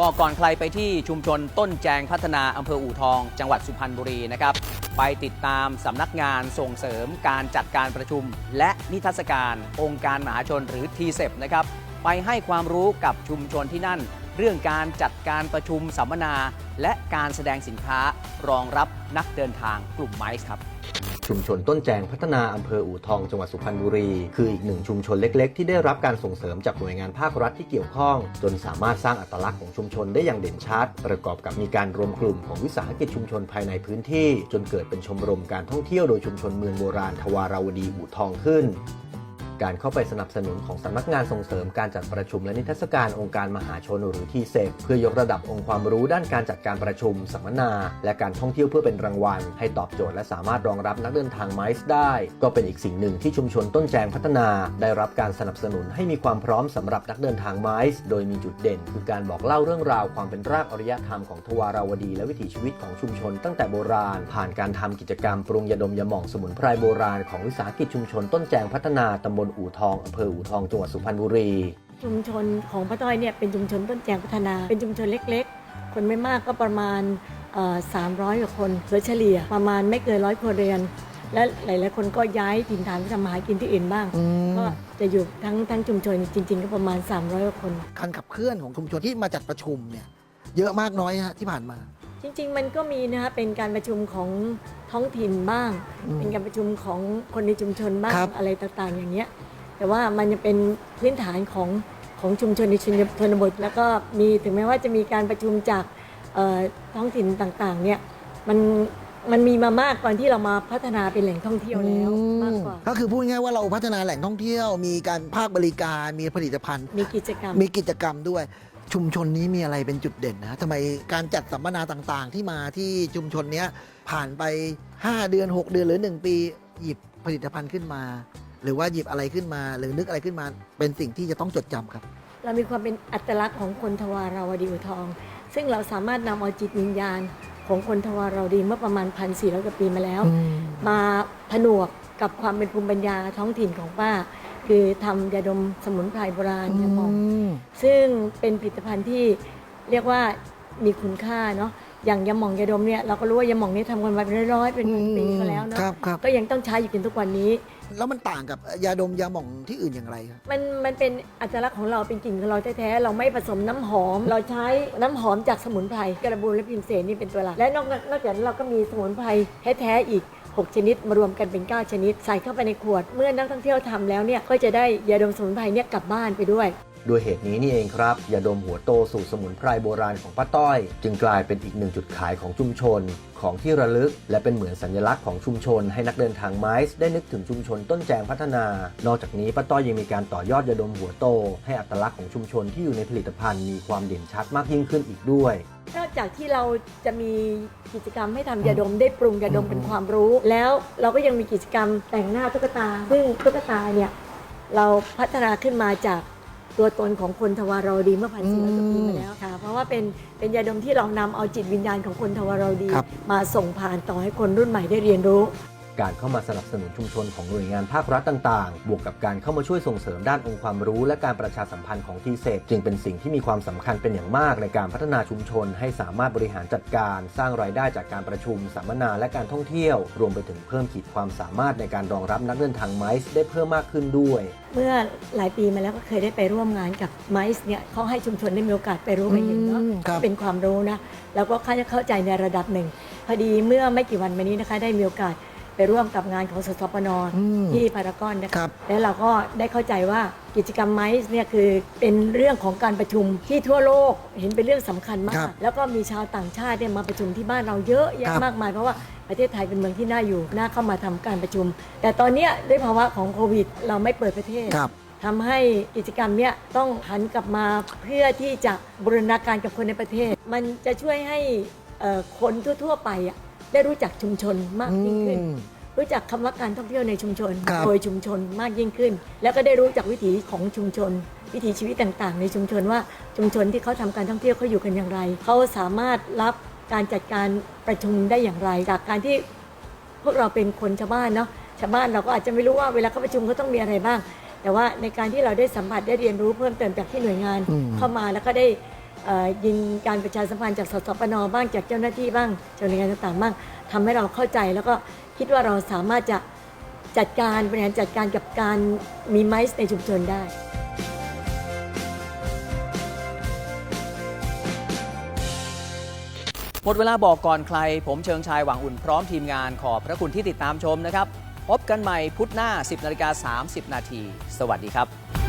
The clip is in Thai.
บอกก่อนใครไปที่ชุมชนต้นแจงพัฒนาอำเภออู่ทอง จังหวัดสุพรรณบุรีนะครับ ไปติดตามสำนักงานส่งเสริมการจัดการประชุม และนิทรรศการ องค์การมหาชนหรือทีเซนะครับ ไปให้ความรู้กับชุมชนที่นั่น เรื่องการจัดการประชุมสัมมนา และการแสดงสินค้ารองรับนักเดินทางกลุ่มไมซ์ครับชุมชนต้นแจงพัฒนาอำเภออู่ทองจังหวัดสุพรรณบุรี คืออีกหนึ่งชุมชนเล็ก ๆ ที่ได้รับการส่งเสริมจากหน่วยงานภาครัฐที่เกี่ยวข้อง จนสามารถสร้างอัตลักษณ์ของชุมชนได้อย่างเด่นชัด ประกอบกับมีการรวมกลุ่มของวิสาหกิจชุมชนภายในพื้นที่ จนเกิดเป็นชมรมการท่องเที่ยวโดยชุมชนเมืองโบราณทวาราวดีอู่ทองขึ้น การเข้าไปสนับสนุนของสำนักงานส่งเสริมการจัดประชุมและนิทรรศการองค์การมหาชนหรือทีเซเพื่อยกระดับองค์ความรู้ด้านการจัดการประชุม สัมมนา และการท่องเที่ยวเพื่อเป็นรางวัล ให้ตอบโจทย์และสามารถรองรับนักเดินทางไมซ์ได้ ก็เป็นอีกสิ่งหนึ่งที่ชุมชนต้นแจงพัฒนา ได้รับการสนับสนุนให้มีความพร้อมสำหรับนักเดินทางไมซ์โดยมีจุดเด่น คือการบอกเล่าเรื่องราวความเป็นรากอารยธรรมของทวาราวดีและวิถีชีวิตของชุมชน ตั้งแต่โบราณ ผ่านการทำกิจกรรมปรุงยาดมยาหม่องสมุนไพรโบราณของวิสาหกิจชุมชนต้นแจงพัฒนาตำบลอู่ทองอำเภออู่ทองจังหวัดสุพรรณบุรี ชุมชนของป้าต้อยเนี่ยเป็นชุมชนต้นแจงพัฒนา เป็นชุมชนเล็กๆ คนไม่มากก็ประมาณสามร้อยกว่าคนโดยเฉลี่ยประมาณไม่เกินร้อยครัวเรือน และหลายๆคนก็ย้ายถิ่นฐานไปทำมาหากินที่อื่นบ้าง ก็จะอยู่ทั้งทั้งชุมชนจริง ๆ ก็ประมาณ 300กว่าคน การขับเคลื่อนของชุมชนที่มาจัดประชุมเนี่ยเยอะมากน้อยฮะที่ผ่านมา จริง ๆ มันก็มีนะคะเป็นการประชุมของท้องถิ่นบ้างอืมเป็นการประชุมของคนในชุมชนบ้างครับอะไรต่างๆ อย่างเงี้ย แต่ว่ามันจะเป็นพื้นฐานของของชุมชนในชนชนบท แล้วก็มีถึงแม้ว่าจะมีการประชุมจากเอ่อท้องถิ่นต่างๆ เนี่ยมันมันมีมามากก่อนที่เรามาพัฒนาเป็นแหล่งท่องเที่ยวแล้วมากกว่า ก็คือพูดง่ายๆว่าเราพัฒนาแหล่งท่องเที่ยว มีการภาคบริการมีผลิตภัณฑ์ มีกิจกรรม มีกิจกรรมด้วย ชุมชนนี้มีอะไรเป็นจุดเด่นนะทำไมการจัดสัมมนาต่างๆ ที่มาที่ชุมชนเนี้ยผ่านไป 5 เดือน 6 เดือนหรือ 1 ปี หยิบผลิตภัณฑ์ขึ้นมา หรือว่าหยิบอะไรขึ้นมา หรือนึกอะไรขึ้นมา เป็นสิ่งที่จะต้องจดจำครับ เรามีความเป็นอัตลักษณ์ของคนทวาราวดีอูทอง ซึ่งเราสามารถนำเอาจิตวิญญาณ ของคนทวาราวดีเมื่อประมาณพันสี่ร้อยกว่าปีมาแล้ว มาผนวกกับความเป็นภูมิปัญญาท้องถิ่นของป้า คือทำยาดมสมุนไพรโบราณยาหมองซึ่งเป็นผลิตภัณฑ์ที่เรียกว่ามีคุณค่าเนาะอย่างยาหม่องยาดมเนี่ยเราก็รู้ว่ายาหม่องนี่ทำกันมาเป็นร้อยๆเป็นพันปีก็แล้วเนาะครับครับ ก็ยังต้องใช้อยู่จนทุกวันนี้ แล้วมันต่างกับยาดมยาหม่องที่อื่นอย่างไรครับ มันมันเป็นอัตลักษณ์ของเราเป็นกลิ่นของเราแท้ๆเราไม่ผสมน้ำหอม เราใช้น้ำหอมจากสมุนไพรกระบูลและพิมเสนนี่เป็นตัวหลักและนอกนอกจากนั้นเราก็มีสมุนไพรแท้ๆอีก 6 ชนิดมารวมกันเป็น 9 ชนิด ใส่เข้าไปในขวด เมื่อนักท่องเที่ยวทำแล้วเนี่ยก็จะได้ยาดมสมุนไพรเนี่ยกลับบ้านไปด้วยด้วยเหตุนี้นี่เองครับยาดมหัวโตสู่สมุนไพรโบราณของป้าต้อย จึงกลายเป็นอีกหนึ่งจุดขายของชุมชน ของที่ระลึก และเป็นเหมือนสัญลักษณ์ของชุมชน ให้นักเดินทางไม้ได้นึกถึงชุมชนต้นแจงพัฒนา นอกจากนี้ป้าต้อยยังมีการต่อยอดยาดมหัวโต ให้อัตลักษณ์ของชุมชนที่อยู่ในผลิตภัณฑ์มีความเด่นชัดมากยิ่งขึ้นอีกด้วย นอกจากที่เราจะมีกิจกรรมให้ทำยาดมได้ปรุงยาดมเป็นความรู้ แล้วเราก็ยังมีกิจกรรมแต่งหน้าตุ๊กตา ซึ่งตุ๊กตาเนี่ยเราพัฒนาขึ้นมาจากตัวตนของคนทวาราวดีเมื่อพันสี่ร้อยกว่าปีมาแล้วค่ะ เพราะว่าเป็นเป็นยาดมที่เรานำเอาจิตวิญญาณของคนทวาราวดี ครับ มาส่งผ่านต่อให้คนรุ่นใหม่ได้เรียนรู้ การเข้ามาสนับสนุนชุมชนของหน่วยงานภาครัฐต่างๆ บวกกับการเข้ามาช่วยส่งเสริมด้านองค์ความรู้ และการประชาสัมพันธ์ของทีเซจึงเป็นสิ่งที่มีความสำคัญเป็นอย่างมากในการพัฒนาชุมชน ให้สามารถบริหารจัดการ สร้างรายได้จากการประชุม สัมมนาและการท่องเที่ยว รวมไปถึงเพิ่มขีดความสามารถในการรองรับนักเดินทางไมซ์ได้เพิ่มมากขึ้นด้วย เมื่อหลายปีมาแล้วก็เคยได้ไปร่วมงานกับไมซ์เนี่ยเขาให้ชุมชนได้มีโอกาสไปรู้ไปเห็นเนาะอืมครับเป็นความรู้นะแล้วก็เข้าเข้าใจในระดับหนึ่งพอดีเมื่อไม่กี่วันมานี้นะคะได้มีโอกาส ไปร่วมกับงานของสสปนอืมที่พารากอนนะคคะรับ แล้วเราก็ได้เข้าใจว่ากิจกรรมไมซ์เนี่ยคือเป็นเรื่องของการประชุมที่ทั่วโลกเห็นเป็นเรื่องสำคัญมาครัก บแล้วก็มีชาวต่างชาติเนี่ยมาประชุมที่บ้านเราเยอะแยะครับ มากมายเพราะว่าประเทศไทยเป็นเมืองที่น่าอยู่น่าเข้ามาทำการประชุม แต่ตอนเนี้ยด้วยภาวะของโควิด เราไม่เปิดประเทศ ครับ ทำให้กิจกรรมเนี้ยต้องหันกลับมาเพื่อที่จะบูรณาการกับคนในประเทศ มันจะช่วยให้เอ่อคนทั่ว ๆ ไปอะ ได้รู้จักชุมชนมากยิ่งขึ้นอืมรู้จักคำว่าการท่องเที่ยวในชุมชน ครับ โดยชุมชนมากยิ่งขึ้น แล้วก็ได้รู้จักวิถีของชุมชน วิถีชีวิตต่างๆ ในชุมชนว่าชุมชนที่เขาทำการท่องเที่ยวเขาอยู่กันอย่างไรเขาสามารถรับการจัดการประชุมได้อย่างไร จากการที่ พวกเราเป็นคนชาวบ้านเนาะชาวบ้านเราก็อาจจะไม่รู้ว่าเวลาเขาประชุมเขาต้องมีอะไรบ้าง แต่ว่าในการที่เราได้สัมผัสได้เรียนรู้เพิ่มเติมจากที่หน่วยงานอืมเข้ามาแล้วก็ได้เอ่อ ยิงการประชาสัมพันธ์จากสสปนบ้างจากเจ้าหน้าที่บ้างจากหน่วยงานต่างๆบ้างทำให้เราเข้าใจแล้วก็คิดว่าเราสามารถจะจัดการบริหารจัดการกับการมีไมซ์ในชุมชนได้หมดเวลาบอกก่อนใคร ผมเชิงชายหวังอุ่นพร้อมทีมงานขอบพระคุณที่ติดตามชมนะครับ พบกันใหม่พุธหน้า 10นาฬิกา30 นาที สวัสดีครับ